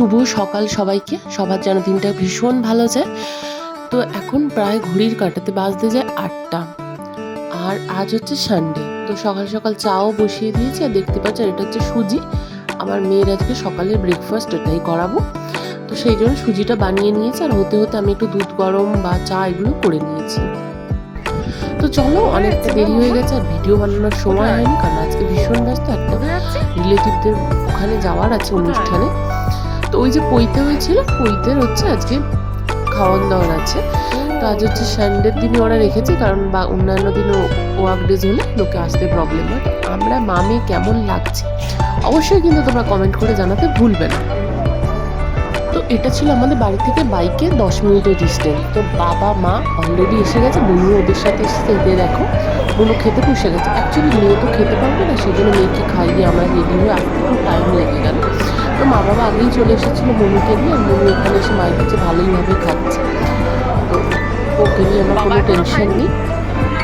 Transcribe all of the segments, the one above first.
শুভ সকাল সবাইকে। সবার যেন দিনটা ভীষণ ভালো যায়। তো এখন প্রায় ঘড়ির কাটাতে বাজতে যায় আটটা। আর আজ হচ্ছে সানডে তো সকাল সকাল চাও বসিয়ে দিয়েছি। আর দেখতে পাচ্ছেন এটা হচ্ছে সুজি। আমার মেয়ের আজকে সকালের ব্রেকফাস্ট এটাই করাবো। তো সেই জন্য সুজিটা বানিয়ে নিয়েছি। আর হতে হতে আমি একটু দুধ গরম বা চা এগুলো করে নিয়েছি। তো চলো অনেকটা দেরি হয়ে গেছে। আর ভিডিও বানানোর সময় হয়নি কারণ আজকে ভীষণ ব্যস্ত। একটা রিলেটিভদের ওখানে যাওয়ার আছে অনুষ্ঠানে। ওই যে পৈতে হয়েছিল পইতের হচ্ছে আজকে খাওয়ান দাওয়ার আছে। তো আজ হচ্ছে সানডের দিনে ওরা রেখেছে, কারণ বা অন্যান্য দিনও ওয়ার্ক ডেজ হলে লোকে আসতে প্রবলেম হয়। আমরা মামে কেমন লাগছে? অবশ্যই কিন্তু তোমরা কমেন্ট করে জানাতে ভুলবে না। তো এটা ছিল আমাদের বাড়ি থেকে বাইকে দশ মিনিটের ডিস্টেন্স তো বাবা, মা অলরেডি এসে গেছে বনু ওদের সাথে এসে এদের দেখো। বনু খেতে বসে গেছে। অ্যাকচুয়ালি মেয়ে তো খেতে পারবে না, সেই জন্য মেয়েকে খাইয়ে আমরা রেডি হয়ে আসতে টাইম লেগে গেল। তো মা বাবা আগেই চলে এসেছিল মনুকে নিয়ে মনু এখানে এসে মায়ের কাছে ভালোইভাবে খাচ্ছে। তো ওকে নিয়ে আমার কোনো টেনশন নেই।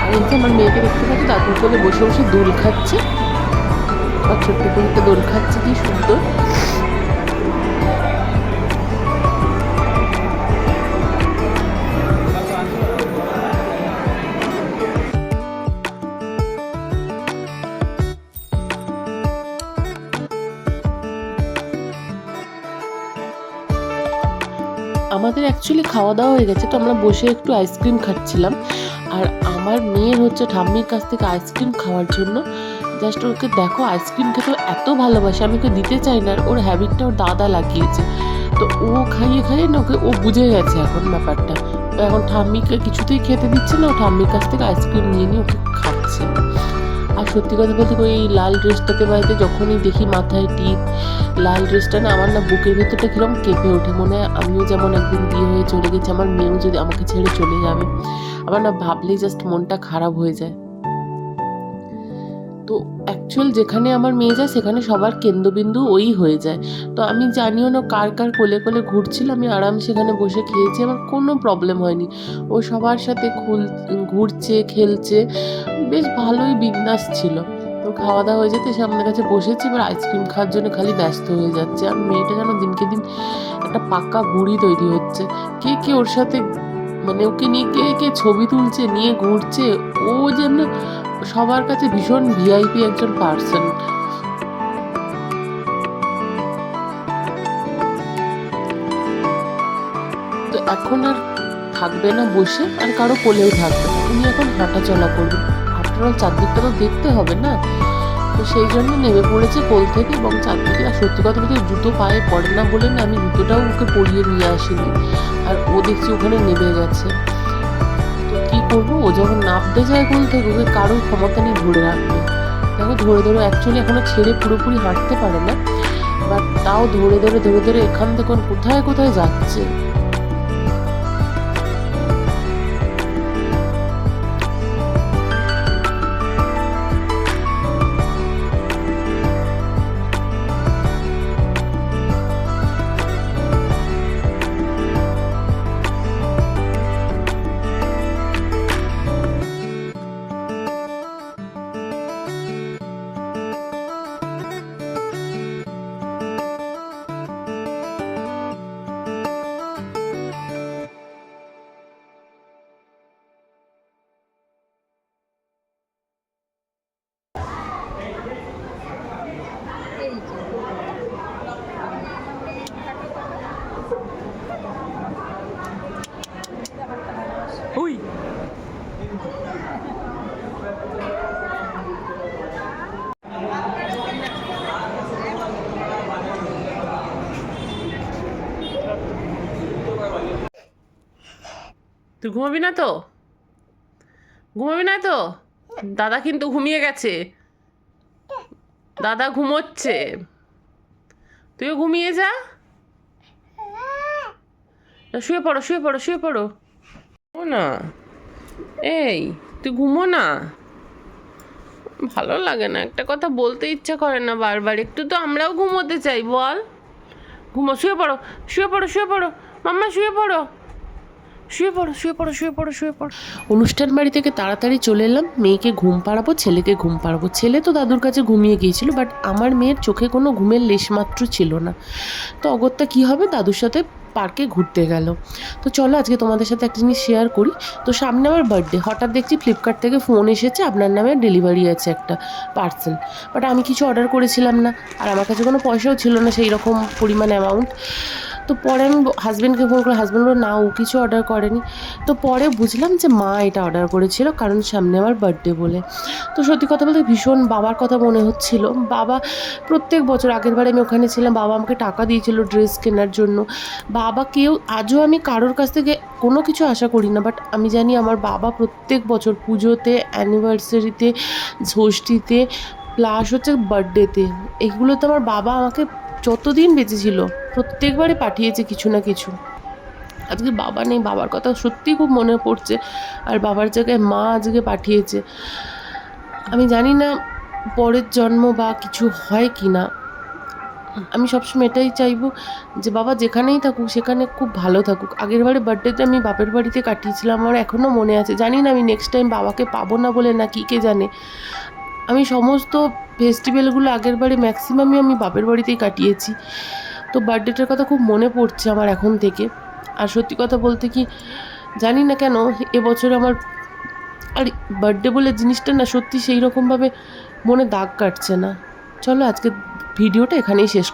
আর এই যে আমার মেয়েকে দেখতে পাচ্ছি দাদুর চলে বসে বসে দোল খাচ্ছে। আর ছোট্ট করে একটা দোল খাচ্ছে কি সুন্দর। আমাদের অ্যাকচুয়ালি খাওয়া দাওয়া হয়ে গেছে, তো আমরা বসে একটু আইসক্রিম খাচ্ছিলাম। আর আমার মেয়ের হচ্ছে ঠাম্মির কাছ থেকে আইসক্রিম খাওয়ার জন্য। জাস্ট ওকে দেখো আইসক্রিম খেতে এত ভালোবাসে, আমি ওকে দিতে চাই না ওর হ্যাবিটটা ওর দাদা লাগিয়েছে। তো ও খাইয়ে খাইয়ে না, ওকে, ও বুঝে গেছে এখন ব্যাপারটা। এখন ঠাম্মিকে কিছুতেই খেতে দিচ্ছে না, ও ঠাম্মির কাছ থেকে আইসক্রিম নিয়ে নিয়ে ওকে খাচ্ছে। আর সত্যি কথা বলতে ওই লাল ড্রেসটাতে বাড়িতে যখনই দেখি মাথায় টিপ লাল ড্রেসটা না আমার না বুকের ভেতরটা কীরকম কেঁপে ওঠে। মনে হয় আমিও যেমন একদিন বিয়ে হয়ে চলে গেছি, আমার মেয়েও যদি আমাকে ছেড়ে চলে যাবে, আমার না ভাবলেই জাস্ট মনটা খারাপ হয়ে যায়। তো অ্যাকচুয়াল যেখানে আমার মেয়ে যায়, সেখানে সবার কেন্দ্রবিন্দু ওই হয়ে যায়। তো আমি জানিও না কার কার কোলে কোলে ঘুরছিল, আমি আরাম সেখানে বসে খেয়েছি, আমার কোনো প্রবলেম হয়নি। ও সবার সাথে খুল, ঘুরছে, খেলছে, বেশ ভালোই বিন্দাস ছিল। তো খাওয়া দাওয়া হয়ে যেতে সামনের কাছে বসেছি, এবার আইসক্রিম খাওয়ার জন্য খালি ব্যস্ত হয়ে যাচ্ছে। আর মেয়েটা যেন দিনকে দিন একটা পাকা বুড়ি তৈরি হচ্ছে। কে কে ওর সাথে মানে ওকে নিয়ে কে কে ছবি তুলছে, নিয়ে ঘুরছে, ও যেন সবার কাছে ভীষণ ভিআইপি একজন পার্সন তো এখন আর থাকবে না বসে, আর কারও কোলেও থাকবে না। উনি এখন হাঁটা চলা করবে আফটার চারদিকটা তো দেখতে হবে না। তো সেই জন্য নেমে পড়েছে কোল থেকে এবং চারদিকে, আর সত্যি কথা বলতে জুতো পায়ে পড়ে না বলে না, আমি জুতোটাও ওকে পরিয়ে নিয়ে আসিনি। আর ও দেখছি ওখানে নেমে গেছে। তো কী করব? ও যখন নামতে যায় কোল থেকে, ওকে কারোর ক্ষমতা নেই ধরে রাখবে দেখো, ধরে ধরে অ্যাকচুয়ালি এখনও ছেড়ে পুরোপুরি হাঁটতে পারে না বাট তাও ধরে ধরে ধরে ধরে এখান থেকে কোথায় কোথায় যাচ্ছে। তুই ঘুমাবি না তো? ঘুমাবি না তো? দাদা কিন্তু ঘুমিয়ে গেছে। দাদা ঘুমোচ্ছে। তুইও ঘুমিয়ে যা। শুয়ে পড়ো শুয়ে পড়ো শুয়ে পড়ো। ও না। এই, তুই ঘুমো না। ভালো লাগে না, একটা কথা বলতে ইচ্ছা করে না বারবার। একটু তো আমরাও ঘুমোতে চাই, বল। ঘুমো, শুয়ে পড়ো শুয়ে পড়ো শুয়ে পড়ো। মাম্মা, শুয়ে পড়ো। শুয়ে পড়ো শুয়ে পড়ো শুয়ে পড়ো শুয়ে পড়ো। অনুষ্ঠান বাড়ি থেকে তাড়াতাড়ি চলে এলাম। মেয়েকে ঘুম পাড়াবো, ছেলেকে ঘুম পাড়াবো। ছেলে তো দাদুর কাছে ঘুমিয়ে গিয়েছিল বাট আমার মেয়ের চোখে কোনো ঘুমের লেশমাত্র ছিল না। তো অগত্যা কী হবে? দাদুর সাথে পার্কে ঘুরতে গেল। তো চলো আজকে তোমাদের সাথে একটা জিনিস শেয়ার করি। তো সামনে আমার বার্থডে হঠাৎ দেখছি ফ্লিপকার্ট থেকে ফোন এসেছে, আপনার নামে ডেলিভারি আছে একটা পার্সেল বাট আমি কিছু অর্ডার করেছিলাম না, আর আমার কাছে কোনো পয়সাও ছিল না সেই রকম পরিমাণ অ্যামাউন্ট তো পরে আমি হাজব্যান্ডকে ফোন করে হাজব্যান্ড বলল, না, ও কিছু অর্ডার করেনি। তো পরে বুঝলাম যে মা এটা অর্ডার করেছিল, কারণ সামনে আমার বার্থডে বলে। তো সত্যি কথা বলতে ভীষণ বাবার কথা মনে হচ্ছিল। বাবা, প্রত্যেক বছর, আগের বারে আমি ওখানে ছিলাম, বাবা আমাকে টাকা দিয়েছিল ড্রেস কেনার জন্য। বাবা কেউ, আজও আমি কারোর কাছ থেকে কোনো কিছু আশা করি না বাট আমি জানি আমার বাবা প্রত্যেক বছর পুজোতে অ্যানিভার্সারিতে ষষ্ঠীতে প্লাস হচ্ছে বার্থডেতে এগুলোতে আমার বাবা আমাকে যতদিন বেঁচে ছিল, প্রত্যেকবারে পাঠিয়েছে কিছু না কিছু। আজকে বাবা নেই, বাবার কথা সত্যিই খুব মনে পড়ছে, আর বাবার জায়গায় মা আজকে পাঠিয়েছে। আমি জানি না পরের জন্ম বা কিছু হয় কি না। আমি সবসময় এটাই চাইব যে বাবা যেখানেই থাকুক, সেখানে খুব ভালো থাকুক। আগের বারে বার্থডেতে আমি বাপের বাড়িতে কাটিয়েছিলাম, আমার এখনও মনে আছে। জানি না আমি নেক্সট টাইম বাবাকে পাবো না বলে না কী কে জানে। আমি সমস্ত ফেস্টিভ্যালগুলো আগের বারে ম্যাক্সিমামই আমি বাপের বাড়িতেই কাটিয়েছি। তো বার্থডেটার কথা খুব মনে পড়ছে আমার এখন থেকে। আর সত্যি কথা বলতে কি, জানি না কেন এবছর আমার আর বার্থডে বলে জিনিসটা না সত্যি সেই রকমভাবে মনে দাগ কাটছে না। চলো আজকে ভিডিওটা এখানেই শেষ